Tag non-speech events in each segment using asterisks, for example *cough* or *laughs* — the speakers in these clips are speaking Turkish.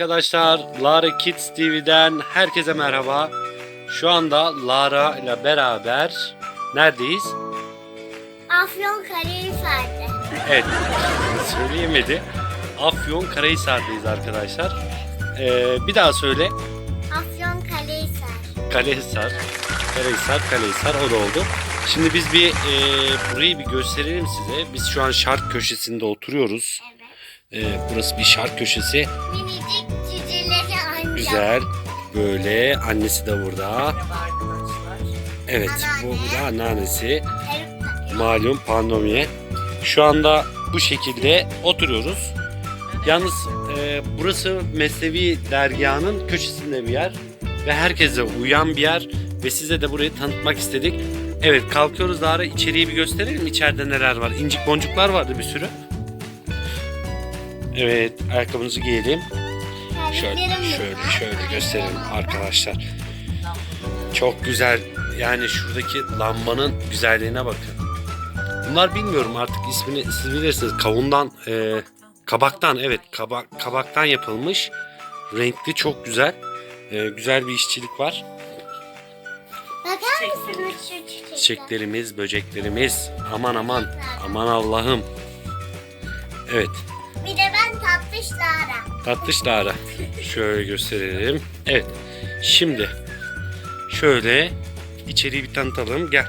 Arkadaşlar Lara Kids TV'den herkese merhaba. Şu anda Lara ile beraber neredeyiz? Afyon Karahisar'da. Evet söyleyemedi. Afyon Karahisar'dayız arkadaşlar. Ee, bir daha söyle. Afyon Karahisar. Kalehisar. Karahisar, Kalehisar o da oldu. Şimdi biz bir e, burayı bir gösterelim size. Biz şu an şark köşesinde oturuyoruz. Evet. Ee, burası bir şark köşesi. Minicik cüceleri ancak. Güzel. Böyle annesi de burada. Evet bu, bu da anneannesi. Malum pandemiye. Şu anda bu şekilde oturuyoruz. Yalnız e, burası Mesnevi dergahının köşesinde bir yer. Ve herkese uyan bir yer. Ve size de burayı tanıtmak istedik. Evet kalkıyoruz daha içeriği bir gösterelim. İçeride neler var. İncik boncuklar vardı bir sürü. Evet ayakkabınızı giyelim. Şöyle şöyle şöyle gösterelim arkadaşlar. Çok güzel. Yani şuradaki lambanın güzelliğine bakın. Bunlar bilmiyorum artık ismini siz bilirsiniz. Kavundan, e, kabaktan evet kabak, kabaktan yapılmış. Renkli çok güzel. E, güzel bir işçilik var. Bakar mısınız şu çiçekler? Çiçeklerimiz, böceklerimiz. Aman aman. Aman Allah'ım. Evet. Tatlışlara. Tatlışlara. Şöyle gösterelim. Evet. Şimdi şöyle içeriği bir tanıtalım. Gel.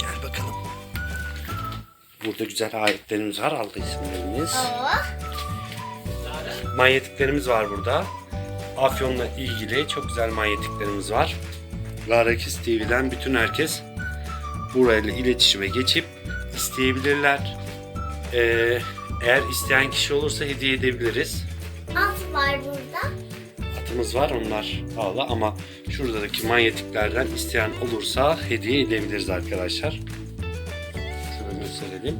Gel bakalım. Burada güzel ayetlerimiz var. Aldı isimlerimiz. Oh. Manyetiklerimiz var burada. Afyon'la ilgili çok güzel manyetiklerimiz var. Lara Kids TV'den bütün herkes burayla iletişime geçip isteyebilirler. Ee, eğer isteyen kişi olursa hediye edebiliriz. At var burada. Atımız var onlar pahalı ama şuradaki manyetiklerden isteyen olursa hediye edebiliriz arkadaşlar. Şöyle gösterelim.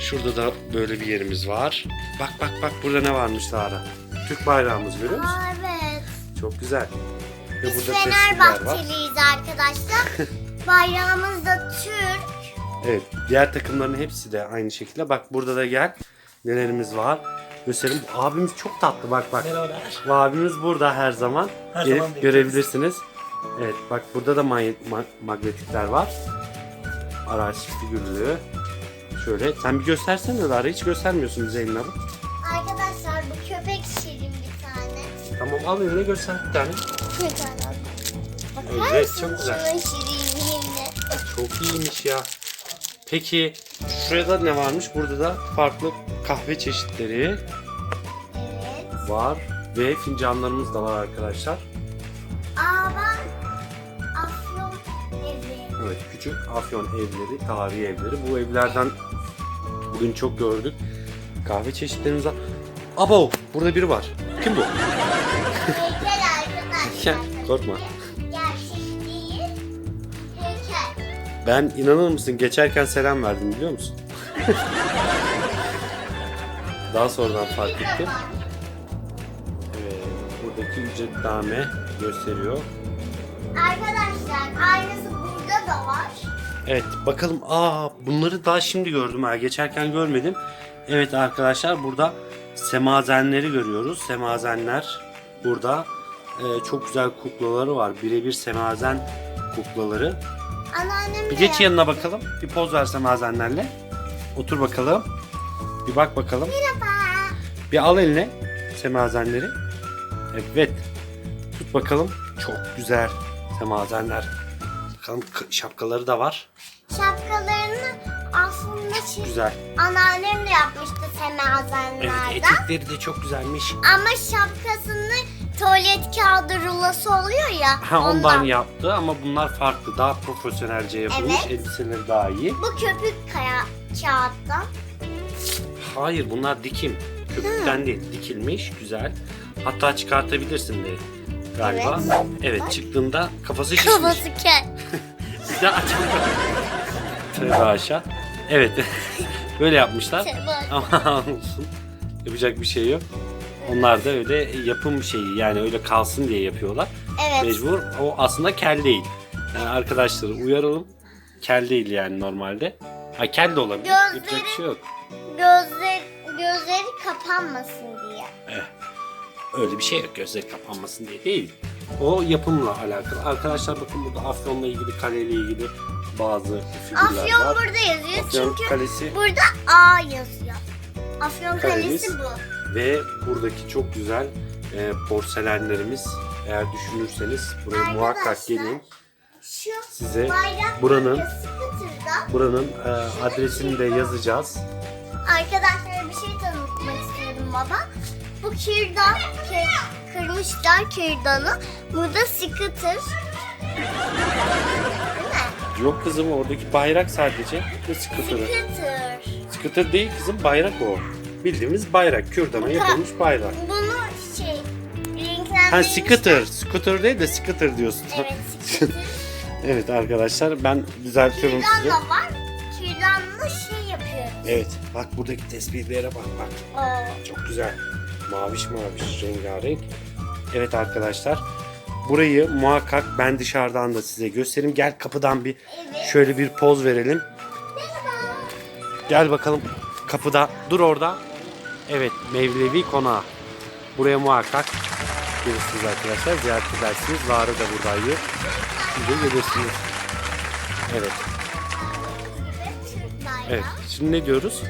Şurada da böyle bir yerimiz var. Bak bak bak burada ne varmış Lara. Türk bayrağımız görüyor musun? Aa, evet. Çok güzel. Ve Biz. Fenerbahçeliyiz arkadaşlar. *laughs* Bayrağımız da Türk. Evet diğer takımların hepsi de aynı şekilde. Bak burada da gel. Nelerimiz var. Göstereyim. Bu abimiz çok tatlı bak bak. Merhabalar. Bu abimiz burada her zaman. Her Gelip zaman görebilirsiniz. Evet bak burada da manye- ma- magnetikler var. Araç figürlü. Şöyle sen bir göstersene Lara hiç göstermiyorsun elini alıp. Arkadaşlar bu köpek şirin bir tane. Tamam al eline göster bir tane. Bir tane. Bakar Evet, çok güzel. şirinliğine? Çok iyiymiş ya. Peki şurada ne varmış? Burada da farklı kahve çeşitleri Evet. var ve fincanlarımız da var arkadaşlar. Aa bak. Afyon evi. Evet küçük Afyon evleri, tarihi evleri. Bu evlerden bugün çok gördük. Kahve çeşitlerimiz var. Abo burada biri var. Kim bu? Heykel arkadaşlar. *laughs* Korkma. Gerçek değil. Heykel. Ben inanır mısın geçerken selam verdim biliyor musun? *laughs* Daha sonradan fark ettim. Evet, buradaki ücretname gösteriyor. Arkadaşlar aynısı burada da var. Evet bakalım. Aa bunları daha şimdi gördüm ha. Geçerken görmedim. Evet arkadaşlar burada semazenleri görüyoruz. Semazenler burada. Ee, çok güzel kuklaları var. Birebir semazen kuklaları. Anneannem Bir de geç yanına bakalım. Bir poz ver semazenlerle. Otur bakalım. Bir bak bakalım. Merhaba. Bir al eline semazenleri. Evet. Tut bakalım. Çok güzel semazenler. Bakalım şapkaları da var. Şapkalarını aslında çiz... Güzel. Anneannem de yapmıştı Evet semazenlerden. etekleri de çok güzelmiş. Ama şapkasını tuvalet kağıdı rulosu oluyor ya. Ha ondan yaptı ama bunlar farklı. Daha profesyonelce yapılmış. Evet. Elbiseleri daha iyi. Bu köpük kaya kağıttan. Hayır bunlar dikim. Köpükten değil. Dikilmiş. Güzel. Hatta çıkartabilirsin de galiba. Evet. Evet, çıktığında kafası şişmiş. Kafası kel. Bir daha açalım. Tövbe aşağı. Evet. *laughs* Böyle yapmışlar. Ama *laughs* olsun. Yapacak bir şey yok. Onlar da öyle yapım şeyi yani öyle kalsın diye yapıyorlar. Evet. Mecbur. O aslında kel değil. Yani arkadaşları uyaralım. Kel değil yani normalde. Ha kel de olabilir. Gözleri- Yapacak bir şey yok. Gözleri, gözleri kapanmasın diye. Öyle bir şey yok gözleri kapanmasın diye değil. O yapımla alakalı. Arkadaşlar bakın burada Afyon'la ilgili kaleyle ilgili bazı figürler Afyon var. burada yazıyor Afyon çünkü Kalesi burada A yazıyor. Afyon Kalemiz. Kalesi bu. ve buradaki çok güzel e, porselenlerimiz. Eğer düşünürseniz buraya muhakkak Arkadaşlar, gelin. Şu Size bayrak buranın markası Scooter'da buranın e, adresini de yazacağız. arkadaşlara bir şey tanıtmak istiyorum baba. Bu kürdan, kö- kırmışlar kürdanı. Burada mi? Yok kızım oradaki bayrak sadece. Scooter'ı? Scooter. Scooter değil kızım bayrak o. Bildiğimiz bayrak. Kürdana yapılmış bayrak. Bunu şey Ha renklendirmişler. scooter. Scooter değil de scooter diyorsun. Evet *laughs* scooter. Evet arkadaşlar ben düzeltiyorum sizi. da var. Kürdanla şey yapıyoruz. Evet bak buradaki tespihlere bak bak. Oo. Çok güzel. Maviş maviş rengarenk. Evet arkadaşlar. Burayı muhakkak ben dışarıdan da size göstereyim. Gel kapıdan bir Evet. şöyle bir poz verelim. Merhaba. Gel bakalım kapıda. Dur orada. Evet Mevlevi Konağı. Buraya muhakkak gelirsiniz arkadaşlar. Ziyaret edersiniz. Lara da buradaydı. Siz de gelirsiniz. Evet. Evet. Şimdi ne diyoruz?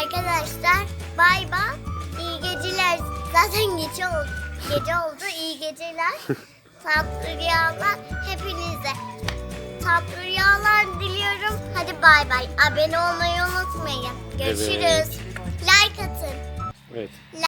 Arkadaşlar bay bay. İyi geceler. Zaten gece oldu. Gece oldu. İyi geceler. *laughs* Tatlı rüyalar hepinize. Tatlı rüyalar diliyorum. Hadi bay bay. Abone olmayı unutmayın. Görüşürüz. Evet. Like atın. Evet.